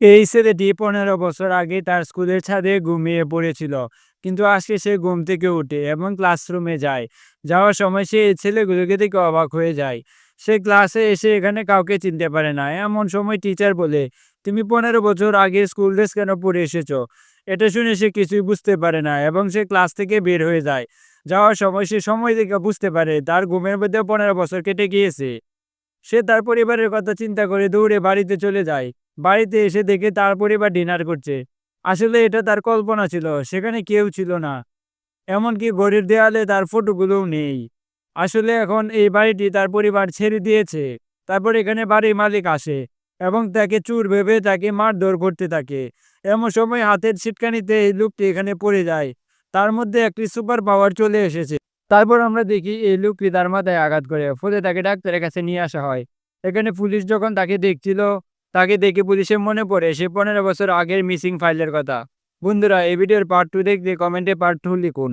এই ছেলেটি পনেরো বছর আগে তার স্কুলের ছাদে ঘুমিয়ে পড়েছিল, কিন্তু আজকে সে ঘুম থেকে উঠে এবং ক্লাসরুমে যায়। যাওয়ার সময় সে এই ছেলেগুলোকে দেখে অবাক হয়ে যায়। সে ক্লাসে এসে এখানে কাউকে চিনতে পারে না। এমন সময় টিচার বলে, তুমি পনেরো বছর আগে স্কুল ড্রেস কেন পরে এসেছ? এটা শুনে সে কিছুই বুঝতে পারে না এবং সে ক্লাস থেকে বের হয়ে যায়। যাওয়ার সময় সে সময় দেখে বুঝতে পারে, তার ঘুমের মধ্যে পনেরো বছর কেটে গিয়েছে। সে তার পরিবারের কথা চিন্তা করে দৌড়ে বাড়িতে চলে যায়। বাড়িতে এসে দেখে তার পরিবার ডিনার করছে। আসলে এটা তার কল্পনা ছিল, সেখানে কেউ ছিল না। এমনকি ঘড়ির দেয়ালে তার ফটোগুলোও নেই। আসলে এখন এই বাড়িটি তার পরিবার ছেড়ে দিয়েছে। তারপর এখানে বাড়ির মালিক আসে এবং তাকে চুর ভেবে তাকে মারধর করতে থাকে। এমন সময় হাতের ছিটকানিতে এই লোকটি এখানে পড়ে যায়। তার মধ্যে একটি সুপার পাওয়ার চলে এসেছে। তারপর আমরা দেখি এই লোকটি তার মাথায় আঘাত করে। ফলে তাকে ডাক্তারের কাছে নিয়ে আসা হয়। এখানে পুলিশ যখন তাকে দেখছিল তাকে দেখে পুলিশের মনে পড়ে, সে পনেরো বছর আগের মিসিং ফাইলের কথা। বন্ধুরা, এই ভিডিওর পার্ট টু দেখতে কমেন্টে পার্ট টু লিখুন।